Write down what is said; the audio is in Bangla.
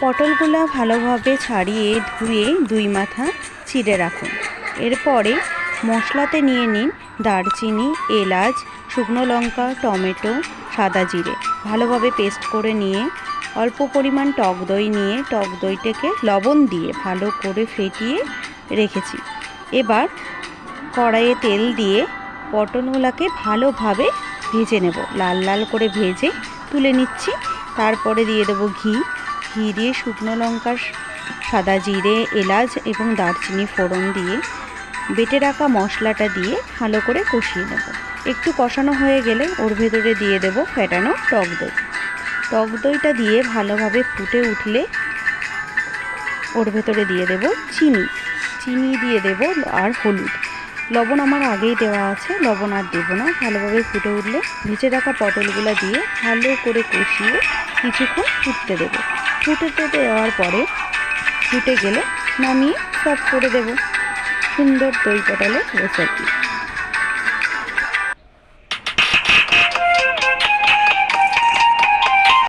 পটলগুলো ভালোভাবে ছাড়িয়ে ধুয়ে দুই মাথা ছিঁড়ে রাখুন। এরপরে মশলাতে নিয়ে নিন দারচিনি, এলাচ, শুকনো লঙ্কা, টমেটো, সাদা জিরে। ভালোভাবে পেস্ট করে নিয়ে অল্প পরিমাণ টক দই নিয়ে, টক দইটাকে লবণ দিয়ে ভালো করে ফেটিয়ে রেখেছি। এবার কড়াইয়ে তেল দিয়ে পটলগুলোকে ভালোভাবে ভেজে নেব। লাল লাল করে ভেজে তুলে নিচ্ছি। তারপরে দিয়ে দেবো ঘি। ঘি দিয়ে শুকনো লঙ্কার সাদা জিরে, এলাচ এবং দারচিনি ফোড়ন দিয়ে বেটে রাখা মশলাটা দিয়ে ভালো করে কষিয়ে নেব। একটু কষানো হয়ে গেলে ওর ভেতরে দিয়ে দেব ফেটানো টক দই। টক দইটা দিয়ে ভালোভাবে ফুটে উঠলে ওর ভেতরে দিয়ে দেব চিনি। চিনি দিয়ে দেব আর হলুদ। লবণ আমার আগেই দেওয়া আছে, লবণ আর দেবো না। ভালোভাবে ফুটে উঠলে ভেজে রাখা পটলগুলো দিয়ে ভালো করে কষিয়ে কিছুক্ষণ ফুটতে দেবো। ফুটতে দেওয়ার পরে ফুটে গেলে নামিয়ে সার্ভ করে দেব। সুন্দর দই পটলের রেসিপি